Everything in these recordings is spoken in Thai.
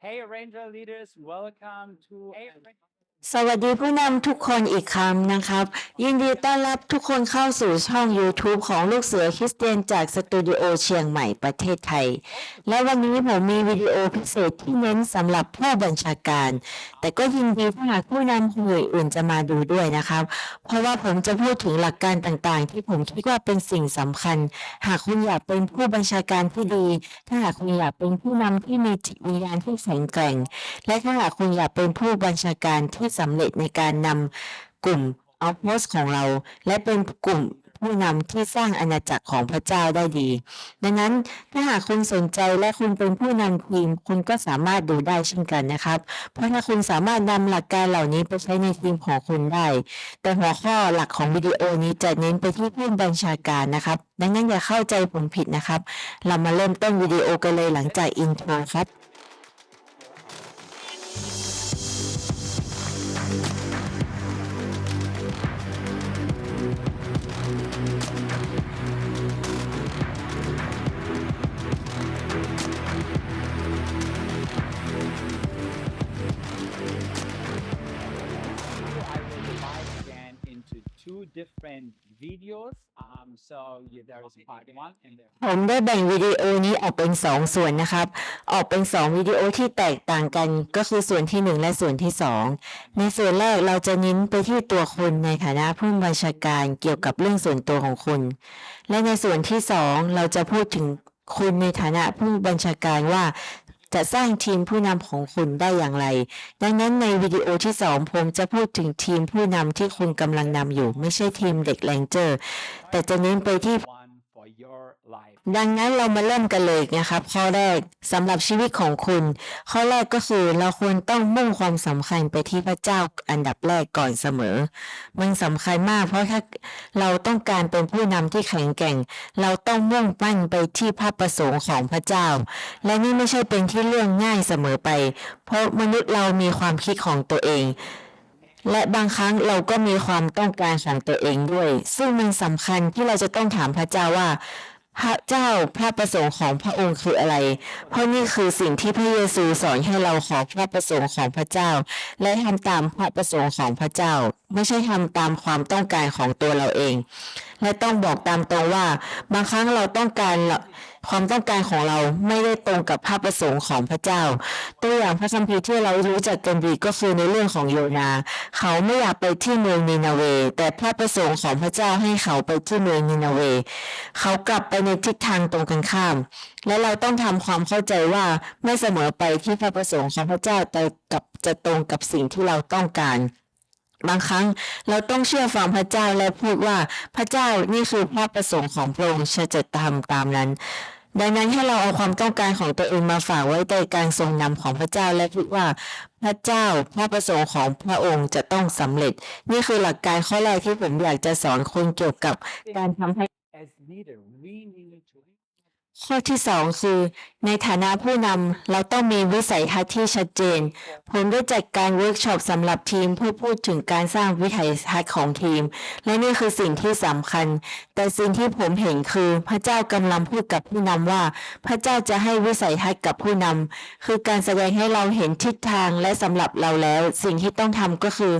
Hey Ranger leaders, welcome to Hey สวัสดีผู้นำทุกคนอีกครั้งนะครับ ยินดีต้อนรับทุกคนเข้าสู่ช่อง YouTube ของลูกเสือคริสเตียนจากสตูดิโอเชียงใหม่ประเทศไทย และวันนี้ผมมีวิดีโอพิเศษที่เน้นสำหรับผู้บัญชาการ แต่ก็ยินดีถ้าหากผู้นำคนอื่นจะมาดูด้วยนะครับ เพราะว่าผมจะพูดถึงหลักการต่างๆ ที่ผมคิดว่าเป็นสิ่งสำคัญ หากคุณอยากเป็นผู้บัญชาการที่ดี ถ้าหากคุณอยากเป็นผู้นำที่มีจิตวิญญาณที่แข็งแกร่ง และถ้าหากคุณอยากเป็นผู้บัญชาการที่สำเร็จในการนำกลุ่มเอาโพสของเรา และเป็นกลุ่มผู้นำที่สร้างอาณาจักรของพระเจ้าได้ดี ดังนั้นถ้าหากคุณสนใจและคุณเป็นผู้นำทีม คุณก็สามารถดูได้เช่นกันนะครับ เพราะถ้าคุณสามารถนำหลักการเหล่านี้ไปใช้ในทีมของคุณได้ แต่หัวข้อหลักของวิดีโอนี้จะเน้นไปที่ผู้บัญชาการนะครับ ดังนั้นอย่าเข้าใจผมผิดนะครับ เรามาเริ่มต้นวิดีโอกันเลยหลังจากอินโทรครับ two different videos. Um, so yeah, there is part one and there. ผมได้แบ่งวิดีโอนี้ออกเป็นสองส่วนนะครับ ออกเป็นสองวิดีโอที่แตกต่างกันก็คือส่วนที่หนึ่งและส่วนที่สองในส่วนแรกเราจะเน้นไปที่ตัวคุณในฐานะผู้บัญชาการเกี่ยวกับเรื่องส่วนตัวของคุณ และในส่วนที่สองเราจะพูดถึงคุณในฐานะผู้บัญชาการว่า จะสร้างทีมผู้นำของคุณได้อย่างไร ดังนั้นในวิดีโอที่สองผมจะพูดถึงทีมผู้นำที่คุณกำลังนำอยู่ ไม่ใช่ทีมเด็กแรงเจอร์ แต่จะเน้นไปที่ One for your life. ดังนั้นเรามาเริ่มกันเลยนะครับ ข้อแรกสำหรับชีวิตของคุณ ข้อแรกก็คือเราควรต้องมุ่งความสำคัญไปที่พระเจ้าอันดับแรกก่อนเสมอ มันสำคัญมาก เพราะถ้าเราต้องการเป็นผู้นำที่แข็งแกร่ง เราต้องมุ่งมั่นไปที่พระประสงค์ของพระเจ้า และนี่ไม่ใช่เป็นที่เรื่องง่ายเสมอไป เพราะมนุษย์เรามีความคิดของตัวเอง และบางครั้งเราก็มีความต้องการของตัวเองด้วย ซึ่งมันสำคัญที่เราจะต้องถามพระเจ้าว่า พระเจ้าพระประสงค์ของพระองค์คืออะไร เพราะนี่คือสิ่งที่พระเยซูสอนให้เราขอพระประสงค์ของพระเจ้า และทำตามพระประสงค์ของพระเจ้า ไม่ใช่ทำตามความต้องการของตัวเราเอง และต้องบอกตามตรงว่า บางครั้งเราต้องการ ความต้องการของเราไม่ได้ตรงกับพระประสงค์ของพระเจ้า ตัวอย่างพระคัมภีร์ที่เรารู้จักกันดีก็คือในเรื่องของโยนา เขาไม่อยากไปที่เมืองนินาเว แต่พระประสงค์ของพระเจ้าให้เขาไปที่เมืองนินาเว เขากลับไปในทิศทางตรงกันข้าม และเราต้องทำความเข้าใจว่าไม่เสมอไปที่พระประสงค์ของพระเจ้าแต่กับจะตรงกับสิ่งที่เราต้องการบางครั้งเราต้องเชื่อฟังพระเจ้าและพูดว่าพระเจ้านี่คือพระประสงค์ของพระองค์ฉันจะทำตามนั้น ดังนั้นให้เราเอาความต้องการของตัวเองมาฝากไว้ในการทรงนำของพระเจ้าและคิดว่าพระเจ้าพระประสงค์ของพระองค์จะต้องสำเร็จ นี่คือหลักการข้อแรกที่ผมอยากจะสอนคนเกี่ยวกับการทำให้ As leader, we need to ข้อที่สองคือในฐานะผู้นำเราต้องมีวิสัยทัศน์ที่ชัดเจน ผมได้จัดการเวิร์กช็อปสำหรับทีมเพื่อพูดถึงการสร้างวิสัยทัศน์ของทีม และนี่คือสิ่งที่สำคัญ แต่สิ่งที่ผมเห็นคือพระเจ้ากำลังพูดกับผู้นำว่า พระเจ้าจะให้วิสัยทัศน์กับผู้นำคือการแสดงให้เราเห็นทิศทางและสำหรับเราแล้ว สิ่งที่ต้องทำก็คือ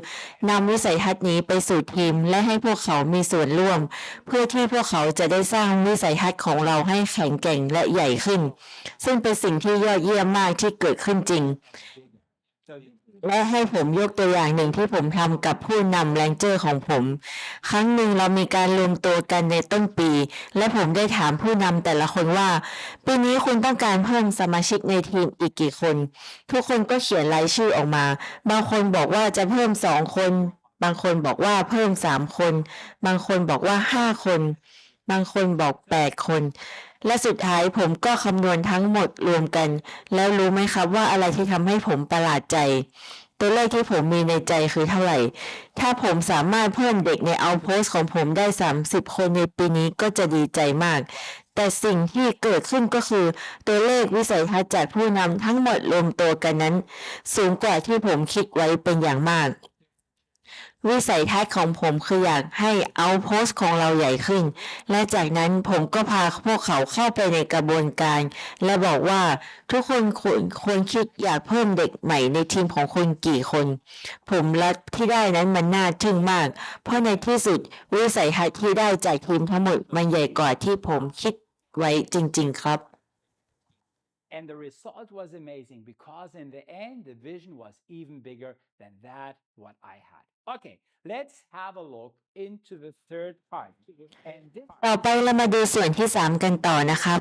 นำวิสัยทัศน์นี้ไปสู่ทีม และให้พวกเขามีส่วนร่วม เพื่อที่พวกเขาจะได้สร้างวิสัยทัศน์ของเราให้แข็งแกร่งและใหญ่ขึ้น ซึ่งเป็นสิ่งที่ยอดเยี่ยมมากที่เกิดขึ้นจริง และให้ผมยกตัวอย่างหนึ่งที่ผมทำกับผู้นำแรงเจอร์ของผม ครั้งหนึ่งเรามีการรวมตัวกันในต้นปี และผมได้ถามผู้นำแต่ละคนว่าปีนี้คุณต้องการเพิ่มสมาชิกในทีมอีกกี่คน ทุกคนก็เขียนรายชื่อออกมา บางคนบอกว่าจะเพิ่มสองคน บางคนบอกว่าเพิ่มสามคน บางคนบอกว่าห้าคน บางคนบอกแปดคน และสุดท้ายผมก็คำนวณทั้งหมดรวมกัน แล้วรู้ไหมครับว่าอะไรที่ทำให้ผมประหลาดใจ ตัวเลขที่ผมมีในใจคือเท่าไหร่ ถ้าผมสามารถเพิ่มเด็กในเอาโพสของผมได้ 30 คนในปีนี้ก็จะดีใจมาก แต่สิ่งที่เกิดขึ้นก็คือ ตัวเลขวิสัยทัศน์จากผู้นำทั้งหมดรวมตัวกันนั้น สูงกว่าที่ผมคิดไว้เป็นอย่างมาก วิสัยทัศน์ของผมคืออยากให้เอาโพสต์ของเราใหญ่ขึ้น และจากนั้นผมก็พาพวกเขาเข้าไปในกระบวนการ และบอกว่าทุกคนควรควรคิดอยากเพิ่มเด็กใหม่ในทีมของคุณกี่คน ผมและที่ได้นั้นมันน่าทึ่งมาก เพราะในที่สุดวิสัยทัศน์ที่ได้จากทีมทั้งหมดมันใหญ่กว่าที่ผมคิดไว้จริง ๆ ครับ And the result was amazing because in the end, the vision was even bigger than that what I had. Okay, let's have a look into the third part. ต่อไปเรามาดูส่วนที่ 3 กันต่อนะครับ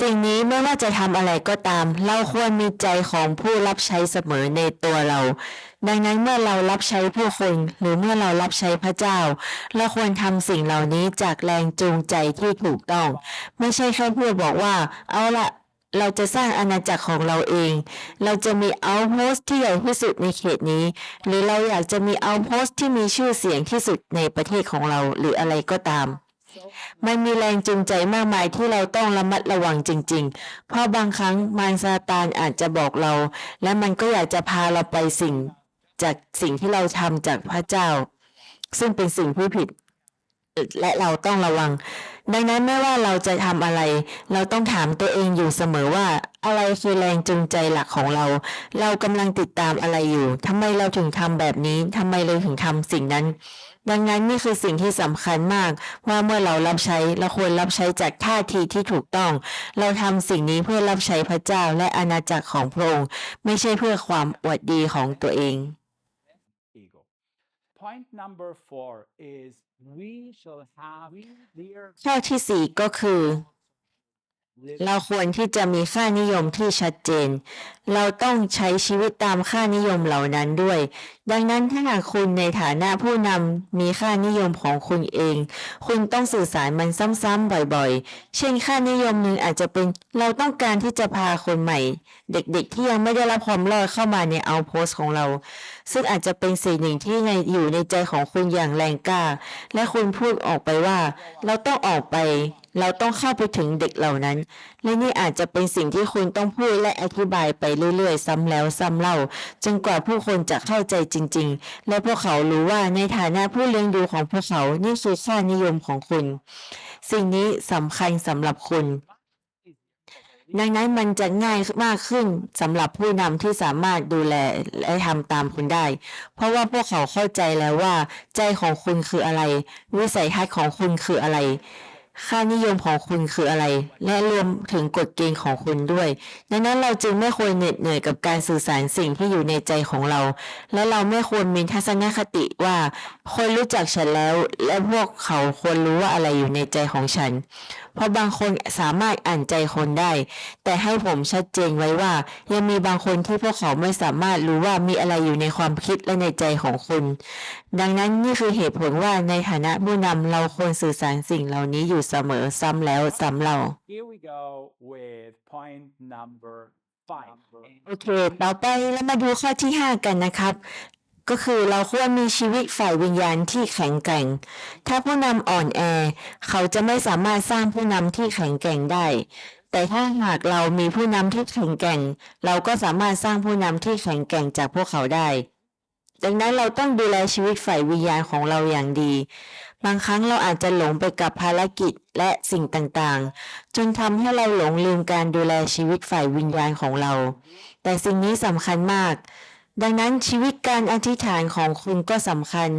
สิ่งนี้ไม่ว่าจะทำอะไรก็ตาม เราควรมีใจของผู้รับใช้เสมอในตัวเรา ดังนั้นเมื่อเรารับใช้ผู้คน หรือเมื่อเรารับใช้พระเจ้า เราควรทำสิ่งเหล่านี้จากแรงจูงใจที่ถูกต้อง ไม่ใช่แค่เพื่อบอกว่า เอาละ เราจะสร้างอาณาจักรของเราเอง เราจะมีเอาโพสที่ใหญ่ที่สุดในเขตนี้ หรือเราอยากจะมีเอาโพสที่มีชื่อเสียงที่สุดในประเทศของเราหรืออะไรก็ตาม มันมีแรงจูงใจมากมายที่เราต้องระมัดระวังจริง ๆ เพราะบางครั้งมารซาตานอาจจะบอกเรา และมันก็อยากจะพาเราไปสิ่งจากสิ่งที่เราทำจากพระเจ้า ซึ่งเป็นสิ่งที่ผิด และเราต้องระวัง ดังนั้นไม่ว่าเราจะทำอะไร เราต้องถามตัวเองอยู่เสมอว่า อะไรคือแรงจูงใจหลักของเรา เรากำลังติดตามอะไรอยู่ทำไมเราถึงทำแบบนี้ทำไมเราถึงทำสิ่งนั้น ดังนั้นนี่คือสิ่งที่สำคัญมาก ว่าเมื่อเรารับใช้เราควรรับใช้จากท่าทีที่ถูกต้อง เราทำสิ่งนี้เพื่อรับใช้พระเจ้าและอาณาจักรของพระองค์ไม่ใช่เพื่อความอวดดีของตัวเอง Point number four is ข้อที่สี่ก็คือ เราควรที่จะมีค่านิยมที่ชัดเจน เราต้องใช้ชีวิตตามค่านิยมเหล่านั้นด้วย ดังนั้นถ้าหากคุณในฐานะผู้นำมีค่านิยมของคุณเอง คุณต้องสื่อสารมันซ้ำๆบ่อยๆ เช่นค่านิยมหนึ่งอาจจะเป็น เราต้องการที่จะพาคนใหม่ เด็กๆที่ยังไม่ได้รับความรอดเข้ามาในเอาโพสของเรา ซึ่งอาจจะเป็นสิ่งหนึ่งที่ในอยู่ในใจของคุณอย่างแรงกล้า และคุณพูดออกไปว่า เราต้องออกไป เราต้องเข้าไปถึงเด็กเหล่านั้น และนี่อาจจะเป็นสิ่งที่คุณต้องพูดและอธิบายไปเรื่อยๆ ซ้ำแล้วซ้ำเล่า จนกว่าผู้คนจะเข้าใจจริง ๆ และพวกเขารู้ว่าในฐานะผู้เลี้ยงดูของพวกเขานี่คือค่านิยมของคุณ สิ่งนี้สำคัญสำหรับคุณดังนั้นมันจะง่ายมากขึ้นสำหรับผู้นำที่สามารถดูแลและทำตามคุณได้ เพราะว่าพวกเขาเข้าใจแล้วว่า ใจของคุณคืออะไร วิสัยทัศน์ของคุณคืออะไร ค่านิยมของคุณคืออะไร และรวมถึงกฎเกณฑ์ของคุณด้วย ดังนั้นเราจึงไม่ควรเหน็ดเหนื่อยกับการสื่อสารสิ่งที่อยู่ในใจของเรา และเราไม่ควรมีทัศนคติว่า คนรู้จักฉันแล้ว และพวกเขาควรรู้ว่าอะไรอยู่ในใจของฉัน เพราะบางคนสามารถอ่านใจคนได้ แต่ให้ผมชัดเจนไว้ว่า ยังมีบางคนที่พวกเขาไม่สามารถรู้ว่ามีอะไรอยู่ในความคิดและในใจของคุณ ดังนั้นนี่คือเหตุผลว่าในฐานะผู้นำเราควรสื่อสารสิ่งเหล่านี้อยู่เสมอซ้ำแล้วซ้ำเล่า Here we go with point number five. โอเค ต่อไปเรามาดูข้อที่ 5 กันนะครับ ก็คือเราควรมีชีวิตฝ่ายวิญญาณที่แข็งแกร่ง ถ้าผู้นำอ่อนแอ เขาจะไม่สามารถสร้างผู้นำที่แข็งแกร่งได้ แต่ถ้าหากเรามีผู้นำที่แข็งแกร่ง เราก็สามารถสร้างผู้นำที่แข็งแกร่งจากพวกเขาได้ ดังนั้นเราต้องดูแลชีวิตฝ่ายวิญญาณของเราอย่างดี บางครั้งเราอาจจะหลงไปกับภารกิจและสิ่งต่างๆ จนทำให้เราหลงลืมการดูแลชีวิตฝ่ายวิญญาณของเรา แต่สิ่งนี้สำคัญมาก ดังนั้นชีวิตการอธิษฐานของคุณก็สำคัญ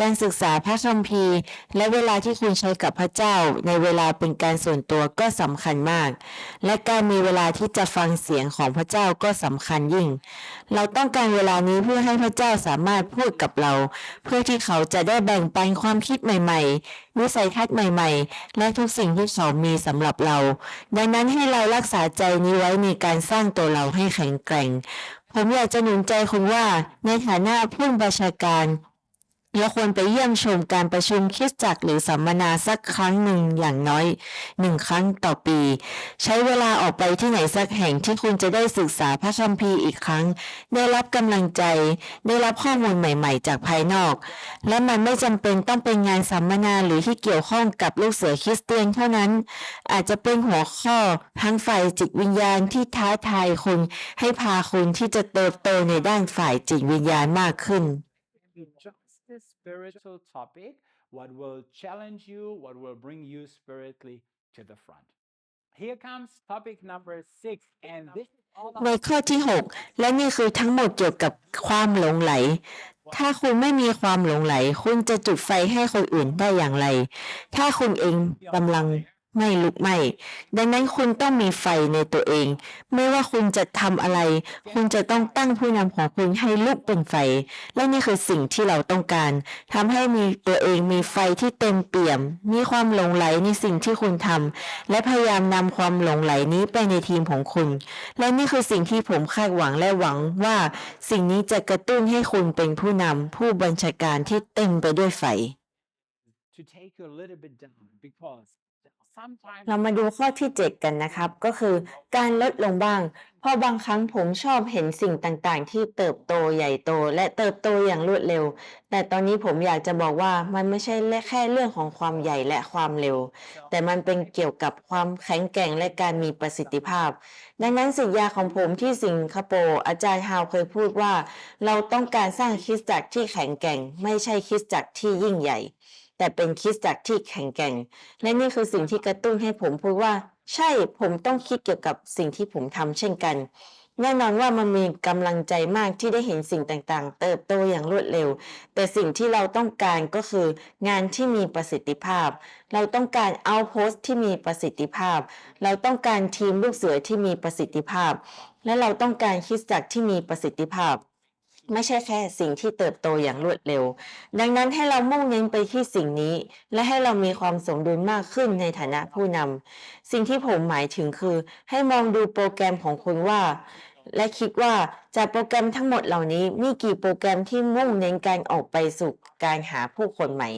การศึกษาพระคัมภีร์ และเวลาที่คุณใช้กับพระเจ้า ในเวลาเป็นการส่วนตัวก็สำคัญมาก และการมีเวลาที่จะฟังเสียงของพระเจ้าก็สำคัญยิ่ง เราต้องการเวลานี้เพื่อให้พระเจ้าสามารถพูดกับเรา เพื่อที่เขาจะได้แบ่งปันความคิดใหม่ ๆ วิสัยทัศน์ใหม่ ๆ และทุกสิ่งที่เขามีสำหรับเรา ดังนั้นให้เรารักษาใจนี้ไว้ในการสร้างตัวเราให้แข็งแกร่ง ผมอยากจะหนุนใจคุณว่าในฐานะผู้บัญชาการ เราควรไปเยี่ยมชมการประชุมคริสตจักรหรือสัมมนาสักครั้งหนึ่งอย่างน้อยหนึ่งครั้งต่อปี ใช้เวลาออกไปที่ไหนสักแห่งที่คุณจะได้ศึกษาพระคัมภีร์อีกครั้ง ได้รับกำลังใจ ได้รับข้อมูลใหม่ ๆ จากภายนอก และมันไม่จำเป็นต้องเป็นงานสัมมนาหรือที่เกี่ยวข้องกับลูกเสือคริสเตียนเท่านั้น อาจจะเป็นหัวข้อทั้งฝ่ายจิตวิญญาณที่ท้าทายคุณให้พาคุณที่จะเติบโตในด้านฝ่ายจิตวิญญาณมากขึ้น spiritual topic, what will challenge you, what will bring you spiritually to the front. Here comes topic number six, and this is all ในข้อที่ 6 และนี่คือทั้งหมดเกี่ยวกับความหลงไหล ถ้าคุณไม่มีความหลงไหล คุณจะจุดไฟให้คนอื่นได้อย่างไร ถ้าคุณเองกำลัง ไม่ลุกไหม้ดังนั้นคุณต้องมีไฟในตัวเอง ไม่ว่าคุณจะทำอะไร คุณจะต้องตั้งผู้นำของคุณให้ลุกเป็นไฟ และนี่คือสิ่งที่เราต้องการทำให้มีตัวเองมีไฟที่เต็มเปี่ยม มีความหลงไหลในสิ่งที่คุณทำและพยายามนำความหลงไหลนี้ไปในทีมของคุณ และนี่คือสิ่งที่ผมคาดหวังและหวังว่า สิ่งนี้จะกระตุ้นให้คุณเป็นผู้นำผู้บัญชาการที่เต็มไปด้วยไฟ to take a little bit down because เรามาดูข้อที่ 7 กันนะครับ ก็คือการลดลงบ้าง เพราะบางครั้งผมชอบเห็นสิ่งต่างๆ ที่เติบโตใหญ่โต และเติบโตอย่างรวดเร็ว แต่ตอนนี้ผมอยากจะบอกว่ามันไม่ใช่แค่เรื่องของความใหญ่และความเร็ว แต่มันเป็นเกี่ยวกับความแข็งแกร่งและการมีประสิทธิภาพ ดังนั้นสิทธยาของผมที่สิงคโปร์อาจารย์ฮาวเคยพูดว่า เราต้องการสร้างคริสตจักรที่แข็งแกร่ง ไม่ใช่คริสตจักรที่ยิ่งใหญ่ แต่เป็นคริสตจักรที่แข็งแกร่ง และนี่คือสิ่งที่กระตุ้นให้ผมพูดว่า ใช่ผมต้องคิดเกี่ยวกับสิ่งที่ผมทำเช่นกัน แน่นอนว่ามันมีกำลังใจมากที่ได้เห็นสิ่งต่างๆ เติบโตอย่างรวดเร็ว แต่สิ่งที่เราต้องการก็คือ งานที่มีประสิทธิภาพ เราต้องการเอาโพสที่มีประสิทธิภาพ เราต้องการทีมลูกเสือที่มีประสิทธิภาพ และเราต้องการคริสตจักรที่มีประสิทธิภาพ ไม่ใช่แค่สิ่งที่เติบโตอย่างรวดเร็ว ดังนั้นให้เรามุ่งเน้นไปที่สิ่งนี้ และให้เรามีความสมดุลมากขึ้นในฐานะผู้นำสิ่งที่ผมหมายถึงคือ ให้มองดูโปรแกรมของคุณว่า และคิดว่าจากโปรแกรมทั้งหมดเหล่านี้มีกี่โปรแกรมที่มุ่งเน้นการออกไปสู่การหาผู้คนใหม่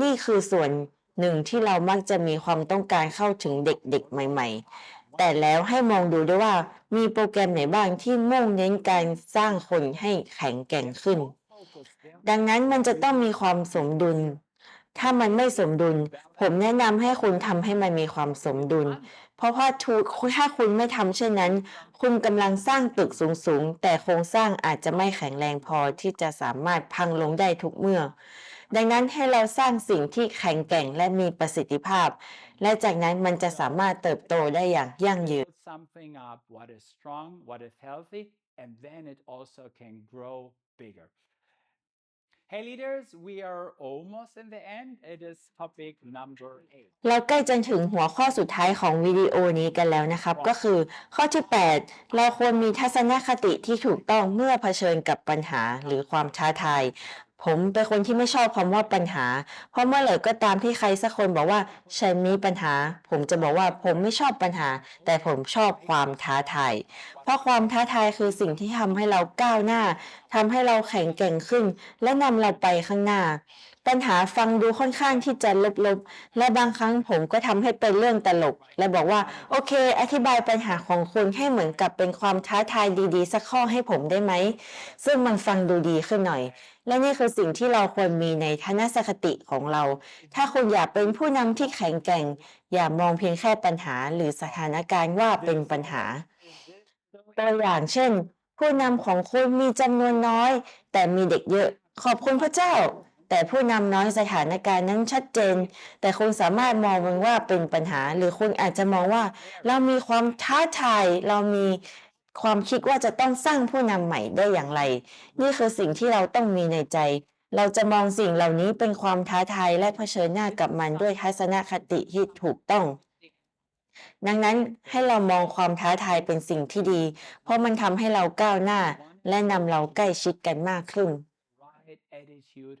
นี่คือส่วนหนึ่งที่เรามักจะมีความต้องการเข้าถึงเด็กๆ ใหม่ ๆ แต่แล้วให้มองดูด้วยว่า มีโปรแกรมไหนบ้างที่มุ่งเน้นการสร้างคนให้แข็งแกร่งขึ้น ดังนั้นมันจะต้องมีความสมดุล ถ้ามันไม่สมดุล ผมแนะนำให้คุณทำให้มันมีความสมดุล เพราะว่าถ้าคุณไม่ทำเช่นนั้น คุณกำลังสร้างตึกสูงๆ แต่โครงสร้างอาจจะไม่แข็งแรงพอที่จะสามารถพังลงได้ทุกเมื่อ ดังนั้นให้เราสร้างสิ่งที่แข็งแกร่งและมีประสิทธิภาพ และจากนั้นมันจะสามารถเติบโตได้อย่างยั่งยืน build something up what is strong, what is healthy, and then it also can grow bigger. Hey leaders, we are almost in the end. It is topic number eight. เราใกล้จะถึงหัวข้อสุดท้ายของวิดีโอนี้กันแล้วนะครับ ก็คือข้อที่ 8 เราควรมีทัศนคติที่ถูกต้องเมื่อเผชิญกับปัญหาหรือความท้าทาย ผมเป็นคนที่ไม่ชอบคำว่าปัญหา เพราะเมื่อไหร่ก็ตามที่ใครสักคนบอกว่า ฉันมีปัญหา ผมจะบอกว่าผมไม่ชอบปัญหา แต่ผมชอบความท้าทาย เพราะความท้าทายคือสิ่งที่ทำให้เราก้าวหน้าทำให้เราแข็งแกร่งขึ้น และนำเราไปข้างหน้า ปัญหาฟังดูค่อนข้างที่จะลบๆ และบางครั้งผมก็ทำให้เป็นเรื่องตลก และบอกว่า โอเค อธิบายปัญหาของคุณให้เหมือนกับเป็นความท้าทายดีๆ สักข้อให้ผมได้ไหม ซึ่งมันฟังดูดีขึ้นหน่อย และนี่คือสิ่งที่เราควรมีในทัศนคติของเรา ถ้าคุณอยากเป็นผู้นำที่แข็งแกร่ง อย่ามองเพียงแค่ปัญหา หรือสถานการณ์ว่าเป็นปัญหา ตัวอย่างเช่น ผู้นำของคุณมีจำนวนน้อย แต่มีเด็กเยอะ ขอบคุณพระเจ้า แต่ผู้นำน้อยสถานการณ์นั้นชัดเจน แต่คุณสามารถมองมันว่าเป็นปัญหา หรือคุณอาจจะมองว่า เรามีความท้าทาย เรามีความคิดว่าจะต้องสร้างผู้นำใหม่ได้อย่างไร นี่คือสิ่งที่เราต้องมีในใจ เราจะมองสิ่งเหล่านี้เป็นความท้าทายและเผชิญหน้ากับมันด้วยทัศนคติที่ถูกต้อง ดังนั้นให้เรามองความท้าทายเป็นสิ่งที่ดี เพราะมันทำให้เราก้าวหน้า และนำเราใกล้ชิดกันมากขึ้น right attitude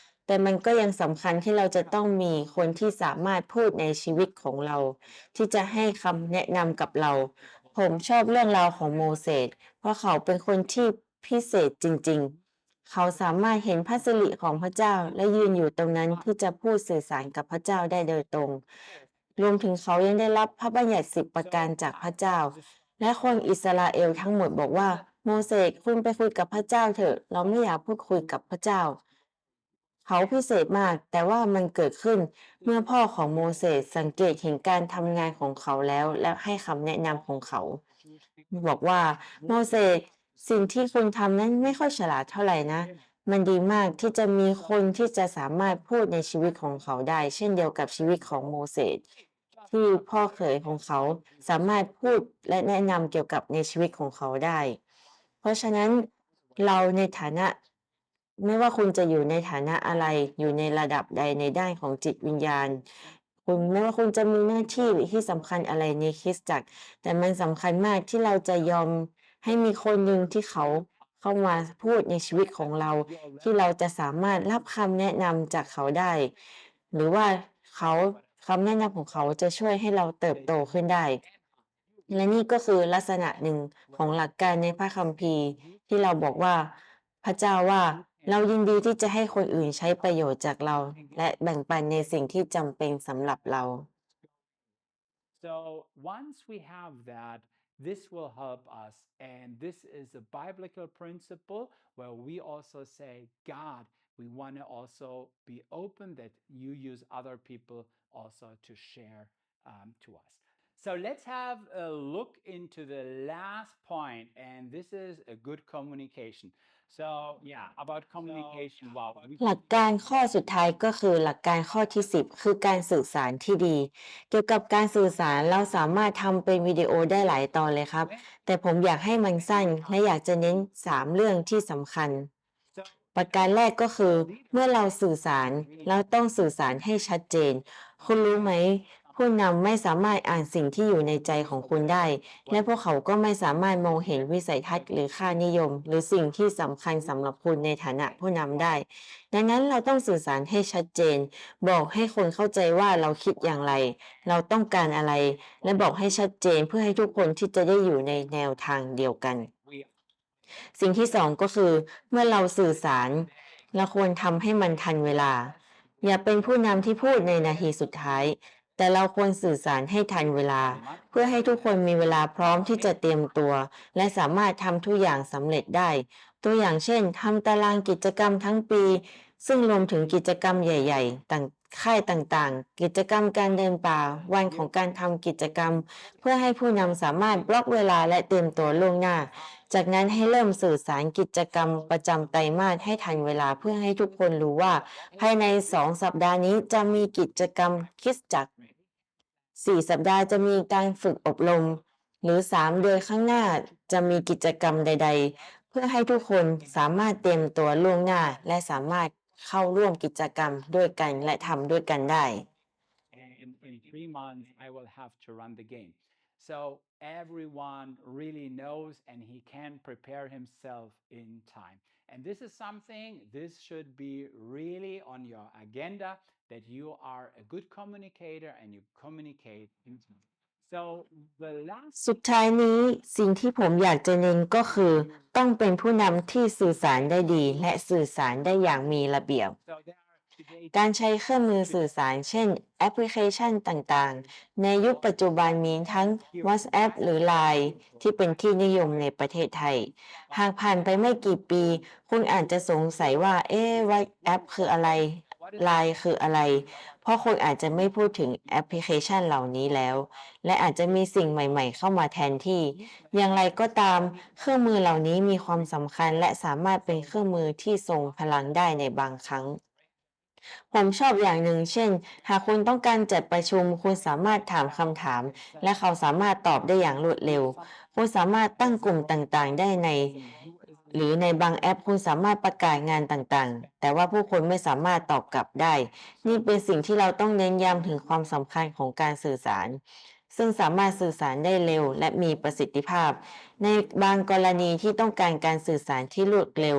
แต่มันก็ยังสำคัญที่เราจะต้องมีคนที่สามารถพูดในชีวิตของเรา ที่จะให้คำแนะนำกับเรา ผมชอบเรื่องราวของโมเสสเพราะเขาเป็นคนที่พิเศษจริง ๆ เขาสามารถเห็นพระสิริของพระเจ้าและยืนอยู่ตรงนั้นเพื่จะพูดสื่อสารกับพระเจ้าได้โดยตรง รวมถึงเขายังได้รับพระบัญญัติสิบประการจากพระเจ้า และคนอิสราเอลทั้งหมดบอกว่าโมเสสคุณไปคุยกับพระเจ้าเถอะ เราไม่อยากพูดคุยกับพระเจ้า เขาพิเศษมาก แต่ว่ามันเกิดขึ้นเมื่อพ่อของโมเสสสังเกตเห็นการทำงานของเขาแล้ว และให้คำแนะนำของเขา บอกว่าโมเสสสิ่งที่คุณทำนั้นไม่ค่อยฉลาดเท่าไหร่นะ มันดีมากที่จะมีคนที่จะสามารถพูดในชีวิตของเขาได้ เช่นเดียวกับชีวิตของโมเสสที่พ่อเขยของเขาสามารถพูดและแนะนำเกี่ยวกับในชีวิตของเขาได้ เพราะฉะนั้นเราในฐานะ ไม่ว่าคุณจะอยู่ในฐานะอะไร อยู่ในระดับใดในด้านของจิตวิญญาณ คุณไม่ว่าคุณจะมีหน้าที่ที่สำคัญอะไรในคริสตจักร แต่มันสำคัญมากที่เราจะยอมให้มีคนหนึ่งที่เขาเข้ามาพูดในชีวิตของเรา ที่เราจะสามารถรับคำแนะนำจากเขาได้ หรือว่าเขาคำแนะนำของเขาจะช่วยให้เราเติบโตขึ้นได้ และนี่ก็คือลักษณะหนึ่งของหลักการในพระคัมภีร์ ที่เราบอกว่าพระเจ้าว่า เรายินดีที่จะให้คนอื่นใช้ประโยชน์จากเรา และแบ่งปันในสิ่งที่จำเป็นสำหรับเรา So once we have that, this will help us. And this is a biblical principle where we also say, God, we want to also be open that you use other people also to share um, to us. So let's have a look into the last point, and this is a good communication. So yeah, about communication. Wow, we หลักการข้อสุดท้ายก็คือหลักการข้อที่ 10 คือการสื่อสารที่ดี เกี่ยวกับการสื่อสารเราสามารถทำเป็นวิดีโอได้หลายตอนเลยครับ แต่ผมอยากให้มันสั้นและอยากจะเน้น 3 เรื่องที่สำคัญ So ประการแรกก็คือ เมื่อเราสื่อสารเราต้องสื่อสารให้ชัดเจน คุณรู้ไหม ผู้นำไม่สามารถอ่านสิ่งที่อยู่ในใจของคุณได้ และพวกเขาก็ไม่สามารถมองเห็นวิสัยทัศน์หรือค่านิยม หรือสิ่งที่สำคัญสำหรับคุณในฐานะผู้นำได้ ดังนั้นเราต้องสื่อสารให้ชัดเจน บอกให้คนเข้าใจว่าเราคิดอย่างไร เราต้องการอะไร และบอกให้ชัดเจนเพื่อให้ทุกคนที่จะได้อยู่ในแนวทางเดียวกัน we สิ่งที่สองก็คือ เมื่อเราสื่อสาร เราควรทำให้มันทันเวลา อย่าเป็นผู้นำที่พูดในนาทีสุดท้าย แต่เราควรสื่อสารให้ทันเวลา เพื่อให้ทุกคนมีเวลาพร้อมที่จะเตรียมตัว และสามารถทำทุกอย่างสำเร็จได้ ตัวอย่างเช่นทำตารางกิจกรรมทั้งปี ซึ่งรวมถึงกิจกรรมใหญ่ ๆ ต่างค่ายต่างๆ กิจกรรมการเดินป่า วันของการทำกิจกรรม เพื่อให้ผู้นำสามารถบล็อกเวลาและเตรียมตัวล่วงหน้า จากนั้นให้เริ่มสื่อสารกิจกรรมประจำไตรมาสให้ทันเวลาเพื่อให้ทุกคนรู้ว่า ภายในสองสัปดาห์นี้จะมีกิจกรรมคริสตจักร สี่สัปดาห์จะมีการฝึกอบรม หรือสามเดือนข้างหน้าจะมีกิจกรรมใด ๆ เพื่อให้ทุกคนสามารถเตรียมตัวล่วงหน้า และสามารถเข้าร่วมกิจกรรมด้วยกันและทำด้วยกันได้ in, in three months I will have to run the game. So everyone really knows and he can prepare himself in time. And this is something, this should be really on your agenda that you are a good communicator and you communicate. in time. So the last สุดท้ายนี้สิ่งที่ผมอยากจะเน้นก็คือ ต้องเป็นผู้นำที่สื่อสารได้ดี และสื่อสารได้อย่างมีระเบียบ so there are today การใช้เครื่องมือสื่อสาร เช่น แอปพลิเคชันต่างๆ ในยุคปัจจุบันมีทั้ง WhatsApp หรือ Line ที่เป็นที่นิยมในประเทศไทย หากผ่านไปไม่กี่ปี คุณอาจจะสงสัยว่า เอ๊ะ WhatsApp คืออะไร Line คืออะไร เพราะคนอาจจะไม่พูดถึงแอปพลิเคชันเหล่านี้แล้ว และอาจจะมีสิ่งใหม่ๆ เข้ามาแทนที่ อย่างไรก็ตาม เครื่องมือเหล่านี้มีความสำคัญและสามารถเป็นเครื่องมือที่ทรงพลังได้ในบางครั้ง ผมชอบอย่างหนึ่ง เช่น หากคุณต้องการจัดประชุม คุณสามารถถามคำถาม และเขาสามารถตอบได้อย่างรวดเร็ว คุณสามารถตั้งกลุ่มต่างๆ ได้ใน หรือในบางแอปคุณสามารถประกาศงานต่างๆ แต่ว่าผู้คนไม่สามารถตอบกลับได้ นี่เป็นสิ่งที่เราต้องเน้นย้ำถึงความสำคัญของการสื่อสาร ซึ่งสามารถสื่อสารได้เร็ว และมีประสิทธิภาพ ในบางกรณีที่ต้องการการสื่อสารที่รวดเร็ว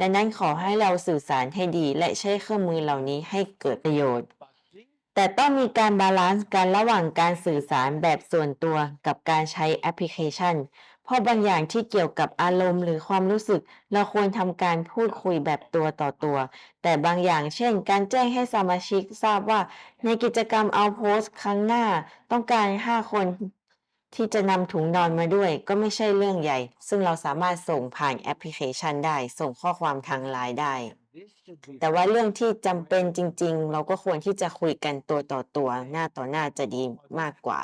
ดังนั้นขอให้เราสื่อสารให้ดี และใช้เครื่องมือเหล่านี้ให้เกิดประโยชน์ แต่ต้องมีการบาลานซ์กันระหว่างการสื่อสารแบบส่วนตัวกับการใช้แอปพลิเคชัน เพราะบางอย่างที่เกี่ยวกับอารมณ์หรือความรู้สึก เราควรทำการพูดคุยแบบตัวต่อตัว แต่บางอย่างเช่น การแจ้งให้สมาชิกทราบว่า ในกิจกรรมเอาโพสครั้งหน้า ต้องการ 5 คนที่จะนำถุงนอนมาด้วย ก็ไม่ใช่เรื่องใหญ่ ซึ่งเราสามารถส่งผ่านแอปพลิเคชันได้ ส่งข้อความทางไลน์ได้ แต่ว่าเรื่องที่จำเป็นจริง ๆ เราก็ควรที่จะคุยกันตัวต่อตัว หน้าต่อหน้าจะดีมากกว่า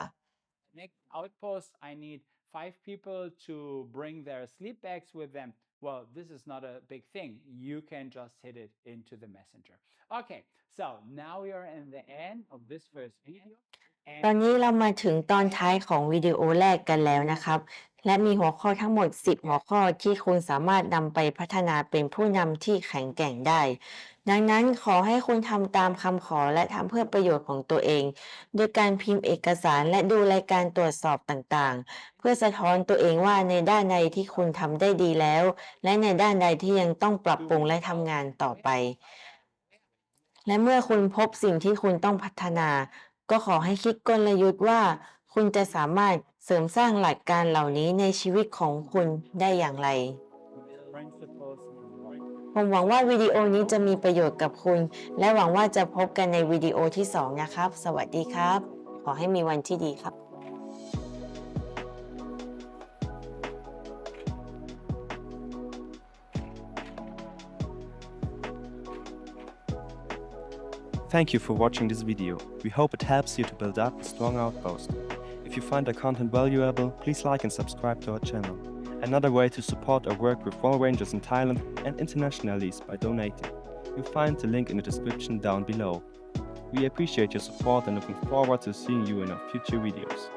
next outpost, I need five people to bring their sleep bags with them. Well, this is not a big thing. You can just hit it into the messenger. Okay, so now we are in the end of this first video. ตอน And นี้เรามาถึงตอนท้ายของวิดีโอแรกกันแล้วนะครับ และมีหัวข้อทั้งหมด 10 หัวข้อที่คุณสามารถนำไปพัฒนาเป็นผู้นำที่แข็งแกร่งได้ ดังนั้นขอให้คุณทำตามคำขอและทำเพื่อประโยชน์ของตัวเอง โดยการพิมพ์เอกสารและดูรายการตรวจสอบต่างๆ เพื่อสะท้อนตัวเองว่าในด้านใดที่คุณทำได้ดีแล้ว และในด้านใดที่ยังต้องปรับปรุงและทำงานต่อไป และเมื่อคุณพบสิ่งที่คุณต้องพัฒนา ก็ขอให้คิดกลยุทธ์ว่า คุณจะสามารถ เสริมสร้างหลักการเหล่านี้ในชีวิตของคุณได้อย่างไร ผมหวังว่าวิดีโอนี้จะมีประโยชน์กับคุณ และหวังว่าจะพบกันในวิดีโอที่ 2 นะครับ สวัสดีครับ ขอให้มีวันที่ดีครับ Thank you for watching this video. We hope it helps you to build up a strong outpost. If you find our content valuable, please like and subscribe to our channel. Another way to support our work with Wall Rangers in Thailand and internationally is by donating. You'll find the link in the description down below. We appreciate your support and looking forward to seeing you in our future videos.